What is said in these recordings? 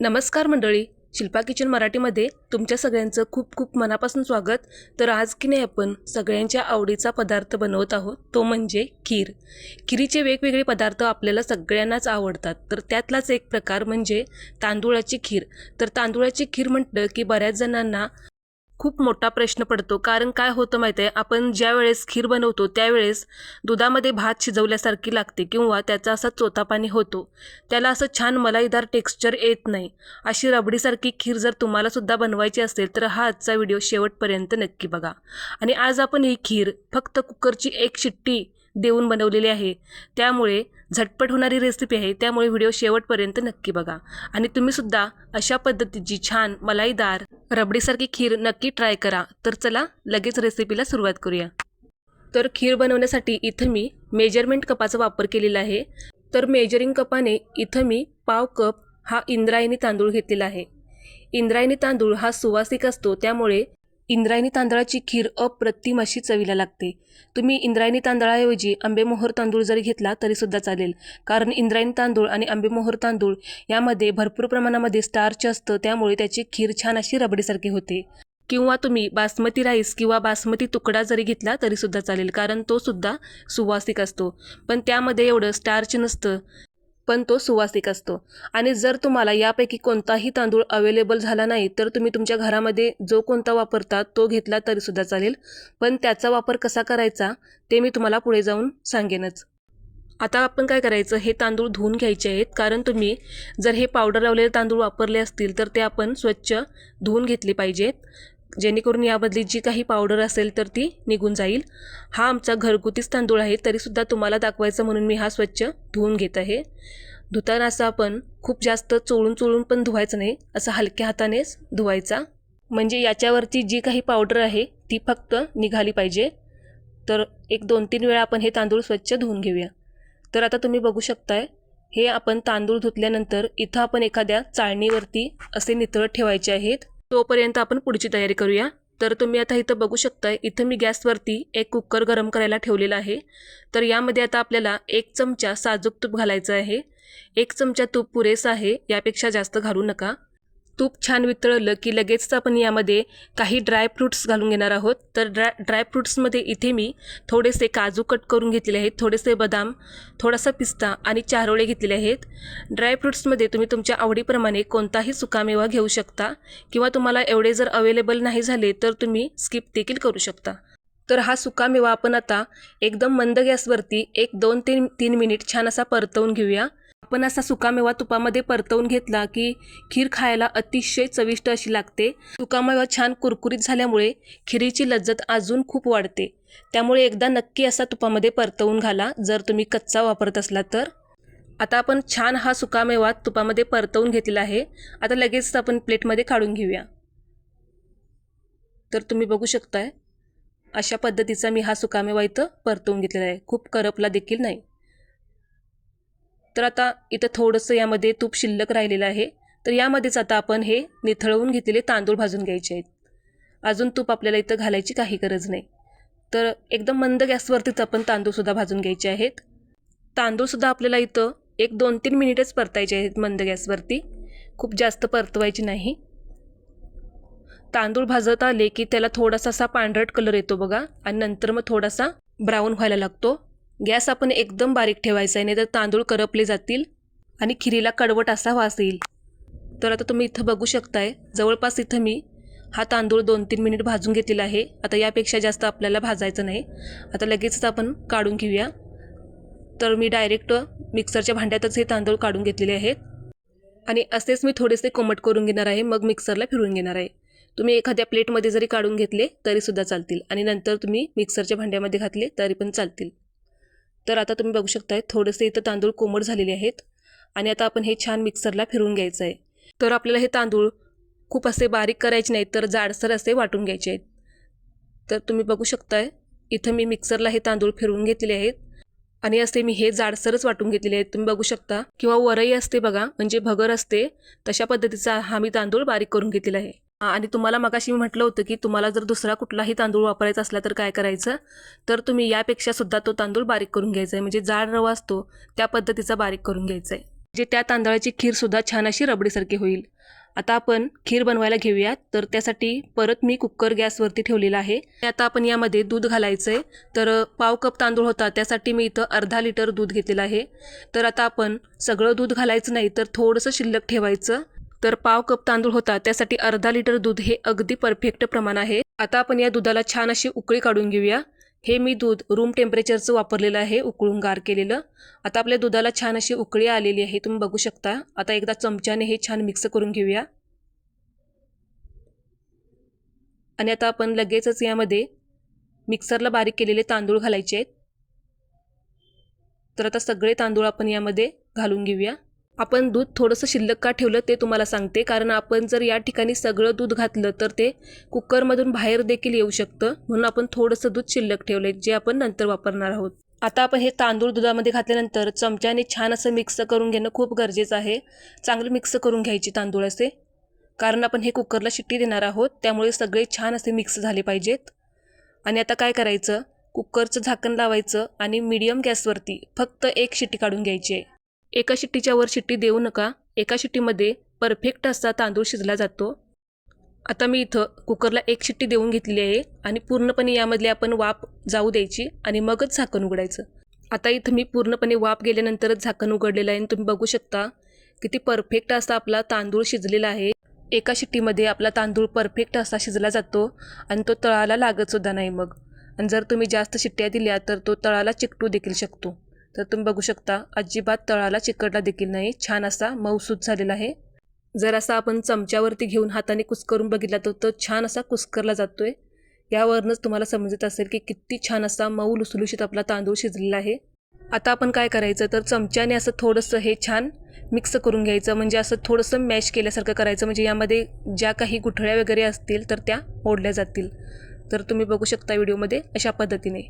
नमस्कार मंडळी शिल्पा किचन मराठीमध्ये तुमच्या सगळ्यांचं खूप खूप मनापासून स्वागत. तर आज की नाही आपण सगळ्यांच्या आवडीचा पदार्थ बनवत आहोत तो म्हणजे खीर. खिरीचे वेगवेगळे पदार्थ आपल्याला सगळ्यांनाच आवडतात. तर त्यातलाच एक प्रकार म्हणजे तांदूळाची खीर. तर तांदूळाची खीर म्हटलं की बऱ्याच जणांना खूप मोठा प्रश्न पडतो. कारण काय होतं माहिती आहे आपण ज्या वेळेस खीर बनवतो त्यावेळेस दुधामध्ये भात शिजवल्यासारखी लागते किंवा त्याचा असा चोथापाणी होतो. त्याला असं छान मलाईदार टेक्स्चर येत नाही. अशी रबडीसारखी खीर जर तुम्हाला सुद्धा बनवायची असेल तर हा आजचा व्हिडिओ शेवटपर्यंत नक्की बघा. आणि आज आपण ही खीर फक्त कुकरची एक शिट्टी देऊन बनवलेली आहे. त्यामुळे झटपट होणारी रेसिपी आहे. त्यामुळे व्हिडिओ शेवटपर्यंत नक्की बघा. आणि तुम्हीसुद्धा अशा पद्धतीची छान मलाईदार रबडीसारखी खीर नक्की ट्राय करा. तर चला लगेच रेसिपीला सुरुवात करूया. तर खीर बनवण्यासाठी इथं मी मेजरमेंट कपाचा वापर केलेला आहे. तर मेजरिंग कपाने इथं मी पाव कप हा इंद्रायणी तांदूळ घेतलेला आहे. इंद्रायणी तांदूळ हा सुवासिक असतो. त्यामुळे इंद्रायणी तांदळाची खीर अप्रतिम अशी चवीला लागते. तुम्ही इंद्रायणी तांदळाऐवजी आंबेमोहर तांदूळ जरी घेतला तरीसुद्धा चालेल. कारण इंद्रायणी तांदूळ आणि आंबेमोहर तांदूळ यामध्ये भरपूर प्रमाणामध्ये स्टार्च असतं त्यामुळे त्याची खीर छान अशी रबडीसारखी होते. किंवा तुम्ही बासमती राईस किंवा बासमती तुकडा जरी घेतला तरीसुद्धा चालेल कारण तो सुद्धा सुवासिक असतो. पण त्यामध्ये एवढं स्टार्च नसतं. पण तो सुवासिक असतो. आणि जर तुम्हाला यापैकी कोणताही तांदूळ अवेलेबल झाला नाही तर तुम्ही तुमच्या घरामध्ये जो कोणता वापरता तो घेतला तरीसुद्धा चालेल. पण त्याचा वापर कसा करायचा ते मी तुम्हाला पुढे जाऊन सांगेनच. आता आपण काय करायचं हे तांदूळ धुवून घ्यायचे आहेत. कारण तुम्ही जर हे पावडर लावलेले तांदूळ वापरले असतील तर ते आपण स्वच्छ धुवून घेतले पाहिजेत. जेणेकरून याबदली जी काही पावडर असेल तर ती निघून जाईल. हा आमचा घरगुतीच तांदूळ आहे तरीसुद्धा तुम्हाला दाखवायचं म्हणून मी हा स्वच्छ धुवून घेत आहे. धुताना असं आपण खूप जास्त चोळून चोळून पण धुवायचं नाही असं हलक्या हातानेच धुवायचा. म्हणजे याच्यावरची जी काही पावडर आहे ती फक्त निघाली पाहिजे. तर एक दोन तीन वेळा आपण हे तांदूळ स्वच्छ धुवून घेऊया. तर आता तुम्ही बघू शकताय हे आपण तांदूळ धुतल्यानंतर इथं आपण एखाद्या चाळणीवरती असे नितळ ठेवायचे आहेत. तोपर्यंत आपण पुढची तयारी करूया. तर तुम्ही आता इथं बघू शकता इथं मी गॅसवरती एक कुकर गरम करायला ठेवलेला आहे. तर यामध्ये आता आपल्याला एक चमचा साजूक तूप घालायचं आहे. एक चमचा तूप पुरेसा आहे यापेक्षा जास्त घालू नका. तूप छान वितळलं की लगेचच आपण यामध्ये काही ड्रायफ्रूट्स घालून घेणार आहोत. तर ड्राय ड्रायफ्रूट्समध्ये इथे मी थोडेसे काजू कट करून घेतलेले आहेत थोडेसे बदाम थोडासा पिस्ता आणि चारोळे घेतलेले आहेत. ड्रायफ्रूट्समध्ये तुम्ही तुमच्या आवडीप्रमाणे कोणताही सुकामेवा घेऊ शकता किंवा तुम्हाला एवढे जर अवेलेबल नाही झाले तर तुम्ही स्किप देखील करू शकता. तर हा सुकामेवा आपण आता एकदम मंद गॅसवरती एक दोन तीन तीन मिनिट छान असा परतवून घेऊया. आपण असा सुकामेवा तुपामध्ये परतवून घेतला की खीर खायला अतिशय चविष्ट अशी लागते. सुकामेवा छान कुरकुरीत झाल्यामुळे खिरीची लज्जत अजून खूप वाढते. त्यामुळे एकदा नक्की असा तुपामध्ये परतवून घाला जर तुम्ही कच्चा वापरत असला तर. आता आपण छान हा सुकामेवा तुपामध्ये परतवून घेतलेला आहे. आता लगेच आपण प्लेटमध्ये काढून घेऊया. तर तुम्ही बघू शकताय अशा पद्धतीचा मी हा सुकामेवा इथं परतवून घेतलेला आहे. खूप करपला देखील नाही. तर आता इथं थोडंसं यामध्ये तूप शिल्लक राहिलेलं आहे. तर यामध्येच आता आपण हे निथळवून घेतलेले तांदूळ भाजून घ्यायचे आहेत. अजून तूप आपल्याला इथं घालायची काही गरज नाही. तर एकदम मंद गॅसवरतीच आपण तांदूळसुद्धा भाजून घ्यायचे आहेत. तांदूळसुद्धा आपल्याला इथं एक दोन तीन मिनिटच परतायचे आहेत मंद गॅसवरती. खूप जास्त परतवायची नाही. तांदूळ भाजत आले की त्याला थोडासा असा पांढरट कलर येतो बघा. आणि नंतर मग थोडासा ब्राऊन व्हायला लागतो. गॅस आपण एकदम बारीक ठेवायचा आहे नाही तर तांदूळ करपले जातील आणि खिरीला कडवट असा वास येईल. तर आता तुम्ही इथं बघू शकताय जवळपास इथं मी हा तांदूळ दोन तीन मिनिट भाजून घेतलेला आहे. आता यापेक्षा जास्त आपल्याला भाजायचं नाही. आता लगेचच आपण काढून घेऊया. तर मी डायरेक्ट मिक्सरच्या भांड्यातच हे तांदूळ काढून घेतलेले आहेत. आणि असेच मी थोडेसे कोमट करून घेणार आहे मग मिक्सरला फिरून घेणार आहे. तुम्ही एखाद्या प्लेटमध्ये जरी काढून घेतले तरीसुद्धा चालतील. आणि नंतर तुम्ही मिक्सरच्या भांड्यामध्ये घातले तरी पण चालतील. तर आता तुम्ही बघू शकताय थोडेसे इथं तांदूळ कोमट झालेले आहेत आणि आता आपण हे छान मिक्सरला फिरवून घ्यायचं आहे तर आपल्याला हे तांदूळ खूप असे बारीक करायचे नाहीत तर जाडसर असे वाटून घ्यायचे आहेत. तर तुम्ही बघू शकताय इथं मी मिक्सरला हे तांदूळ फिरवून घेतलेले आहेत आणि असे मी हे जाडसरच वाटून घेतलेले आहेत. तुम्ही बघू शकता किंवा वरई असते बघा म्हणजे भगर असते तशा पद्धतीचा हा मी तांदूळ बारीक करून घेतलेला आहे. आणि तुम्हाला मगाशी मी म्हटलं होतं की तुम्हाला जर दुसरा कुठलाही तांदूळ वापरायचा असला तर काय करायचं? तर तुम्ही यापेक्षा सुद्धा तो तांदूळ बारीक करून घ्यायचा आहे. म्हणजे जाड रवा असतो त्या पद्धतीचा बारीक करून घ्यायचा आहे. जे त्या तांदळाची खीरसुद्धा छान अशी रबडीसारखी होईल. आता आपण खीर बनवायला घेऊयात. तर त्यासाठी परत मी कुकर गॅसवरती ठेवलेला आहे. आता आपण यामध्ये दूध घालायचं आहे. तर पाव कप तांदूळ होता त्यासाठी मी इथं अर्धा लिटर दूध घेतलेलं आहे. तर आता आपण सगळं दूध घालायचं नाही तर थोडंसं शिल्लक ठेवायचं. तर पाव कप तांदूळ होता. त्यासाठी अर्धा लिटर दूध हे अगदी परफेक्ट प्रमाण आहे. आता आपण या दुधाला छान अशी उकळी काढून घेऊया. हे मी दूध रूम टेम्परेचरचं वापरलेलं आहे उकळून गार केलेलं. आता आपल्या दुधाला छान अशी उकळी आलेली आहे तुम्ही बघू शकता. आता एकदा चमच्याने हे छान मिक्स करून घेऊया. आणि आता आपण लगेचच यामध्ये मिक्सरला बारीक केलेले तांदूळ घालायचे आहेत. तर आता सगळे तांदूळ आपण यामध्ये घालून घेऊया. आपण दूध थोडंसं शिल्लक का ठेवलं ते तुम्हाला सांगते. कारण आपण जर या ठिकाणी सगळं दूध घातलं तर ते कुकरमधून बाहेर देखील येऊ शकतं. म्हणून आपण थोडंसं दूध शिल्लक ठेवलं जे आपण नंतर वापरणार आहोत. आता आपण हे तांदूळ दुधामध्ये घातल्यानंतर चमच्याने छान असं मिक्स करून घेणं खूप गरजेचं आहे. चांगलं मिक्स करून घ्यायचे तांदूळ असे. कारण आपण हे कुकरला शिट्टी देणार आहोत त्यामुळे सगळे छान असे मिक्स झाले पाहिजेत. आणि आता काय करायचं? कुकरचं झाकण लावायचं आणि मीडियम गॅसवरती फक्त एक शिट्टी काढून घ्यायची आहे. एका शिट्टीच्या वर शिट्टी देऊ नका. एका शिट्टीमध्ये परफेक्ट असा तांदूळ शिजला जातो. आता मी इथं कुकरला एक शिट्टी देऊन घेतलेली आहे आणि पूर्णपणे यामधली आपण वाफ जाऊ द्यायची आणि मगच झाकण उघडायचं. आता इथं मी पूर्णपणे वाफ गेल्यानंतरच झाकण उघडलेलं आहे आणि तुम्ही बघू शकता किती परफेक्ट असा आपला तांदूळ शिजलेला आहे. एका शिट्टीमध्ये आपला तांदूळ परफेक्ट असा शिजला जातो आणि तो तळाला लागतसुद्धा नाही मग. आणि जर तुम्ही जास्त शिट्ट्या दिल्या तर तो तळाला चिकटू देखील शकतो. तर तुम्ही बघू शकता अजिबात तळाला चिकटला देखील नाही. छान असा मऊसूत झालेला आहे. जर असा आपण चमच्यावरती घेऊन हाताने कुस्करून बघितला तर तो छान असा कुस्करला जातो आहे यावरूनच तुम्हाला समजत असेल की किती छान असा मऊ लुसलुशीत आपला तांदूळ शिजलेला आहे. आता आपण काय करायचं? तर चमच्याने असं थोडंसं हे छान मिक्स करून घ्यायचं. म्हणजे असं थोडंसं मॅश केल्यासारखं करायचं. म्हणजे यामध्ये ज्या काही गुठळ्या वगैरे असतील तर त्या मोडल्या जातील. तर तुम्ही बघू शकता व्हिडिओमध्ये अशा पद्धतीने.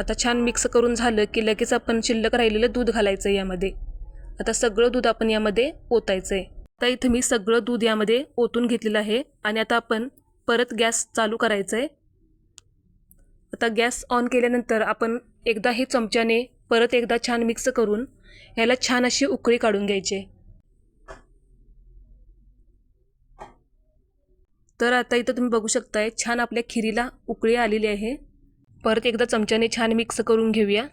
आता छान मिक्स करून झालं की लगेच आपण शिल्लक राहिलेलं दूध घालायचं आहे यामध्ये. आता सगळं दूध आपण यामध्ये ओतायचं आहे आता इथं मी सगळं दूध यामध्ये ओतून घेतलेलं आहे आणि आता आपण परत गॅस चालू करायचं आहे आता गॅस ऑन केल्यानंतर आपण एकदा हे चमच्याने परत एकदा छान मिक्स करून ह्याला छान अशी उकळी काढून घ्यायची. तर आता इथं तुम्ही बघू शकताय छान आपल्या खिरीला उकळी आलेली आहे. परत एकदा चमच्याने छान मिक्स करून घेऊया.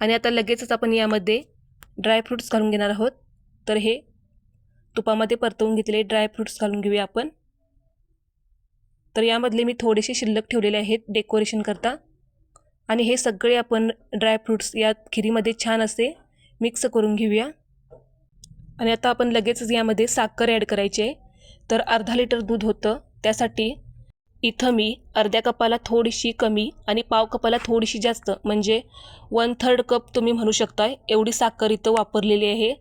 आणि आता लगेचच आपण यामध्ये ड्रायफ्रूट्स घालून घेणार आहोत. तर हे तुपामध्ये परतवून घेतलेले ड्रायफ्रूट्स घालून घेऊया आपण. तर यामधले मी थोडेसे शिल्लक ठेवलेले आहेत डेकोरेशन करता. आणि हे सगळे आपण ड्रायफ्रूट्स या खिरीमध्ये छान असे मिक्स करून घेऊया. आणि आता आपण लगेचच यामध्ये साखर ॲड करायची आहे. तर अर्धा लिटर दूध होतं. त्यासाठी इथं मी अर्ध्या कपाला थोडीशी कमी आणि पाव कपाला थोडीशी जास्त म्हणजे वन थर्ड कप तुम्ही म्हणू शकताय. एवढी साखर इथं वापरलेली आहे.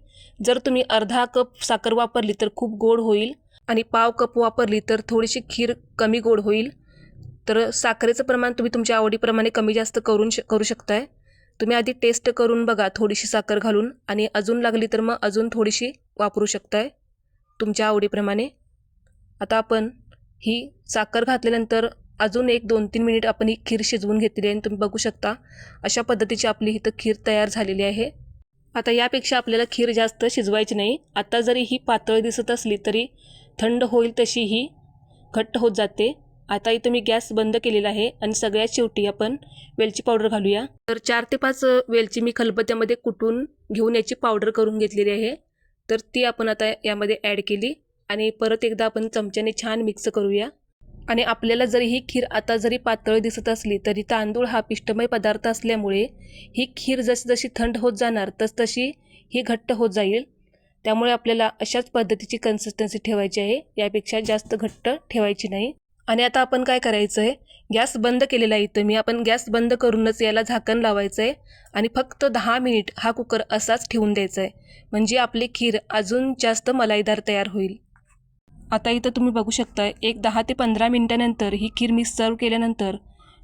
जर तुम्ही अर्धा कप साखर वापरली तर खूप गोड होईल आणि पाव कप वापरली तर थोडीशी खीर कमी गोड होईल. तर साखरेचं प्रमाण तुम्ही तुमच्या आवडीप्रमाणे कमी जास्त करून श करू शकताय. तुम्ही आधी टेस्ट करून बघा थोडीशी साखर घालून आणि अजून लागली तर मग अजून थोडीशी वापरू शकताय तुमच्या आवडीप्रमाणे. आता आपण ही साखर घातल्यानंतर अजून एक दोन तीन मिनिट आपण ही खीर शिजवून घेतली आहे आणि तुम्ही बघू शकता अशा पद्धतीची आपली इथं खीर तयार झालेली आहे. आता यापेक्षा आपल्याला खीर जास्त शिजवायची नाही. आता जरी ही पातळ दिसत असली तरी थंड होईल तशी ही घट्ट होत जाते. आता इथं मी गॅस बंद केलेला आहे आणि सगळ्यात शेवटी आपण वेलची पावडर घालूया. तर चार ते पाच वेलची मी खलबत्त्यामध्ये कुटून घेऊन याची पावडर करून घेतलेली आहे. तर ती आपण आता यामध्ये ॲड केली. आणि परत एकदा आपण चमच्याने छान मिक्स करूया. आणि आपल्याला जरी ही खीर आता जरी पातळ दिसत असली तरी तांदूळ हा पिष्टमय पदार्थ असल्यामुळे ही खीर जशी जशी थंड होत जाणार तसतशी ही घट्ट होत जाईल. त्यामुळे आपल्याला अशाच पद्धतीची कन्सिस्टन्सी ठेवायची आहे. यापेक्षा जास्त घट्ट ठेवायची नाही. आणि आता आपण काय करायचं आहे गॅस बंद केलेला आहे इथं. मी आपण गॅस बंद करूनच याला झाकण लावायचं आहे आणि फक्त दहा मिनिट हा कुकर असाच ठेवून द्यायचा आहे म्हणजे आपली खीर अजून जास्त मलाईदार तयार होईल. आता इथं तुम्ही बघू शकता एक दहा ते पंधरा मिनटानंतर ही खीर मी सर्व केल्यानंतर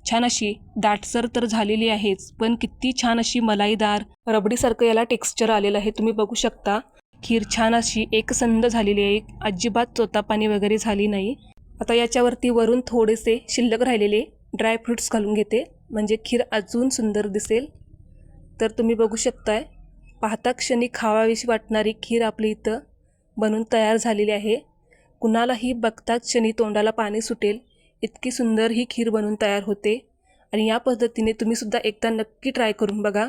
छान अशी दाटसर तर झालेली आहेच पण किती छान अशी मलाईदार रबडीसारखं याला टेक्स्चर आलेलं आहे तुम्ही बघू शकता. खीर छान अशी एकसंध झालेली आहे अजिबात चोतापाणी वगैरे झाली नाही. आता याच्यावरती वरून थोडेसे शिल्लक राहिलेले ड्रायफ्रूट्स घालून घेते म्हणजे खीर अजून सुंदर दिसेल. तर तुम्ही बघू शकताय पाहता क्षणी खावावीशी वाटणारी खीर आपली इथं बनून तयार झालेली आहे. कुणालाही बघताच क्षणी तोंडाला पाणी सुटेल. इतकी सुंदर ही खीर बनून तयार होते. आणि या पद्धतीने तुम्हीसुद्धा एकदा नक्की ट्राय करून बघा.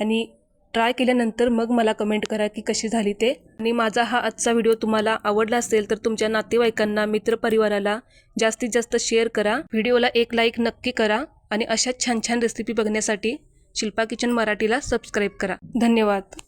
आणि ट्राय केल्यानंतर मग मला कमेंट करा की कशी झाली ते. आणि माझा हा आजचा व्हिडिओ तुम्हाला आवडला असेल तर तुमच्या नातेवाईकांना मित्रपरिवाराला जास्तीत जास्त शेअर करा. व्हिडिओला एक लाईक नक्की करा. आणि अशाच छान छान रेसिपी बघण्यासाठी शिल्पा किचन मराठीला सबस्क्राईब करा. धन्यवाद.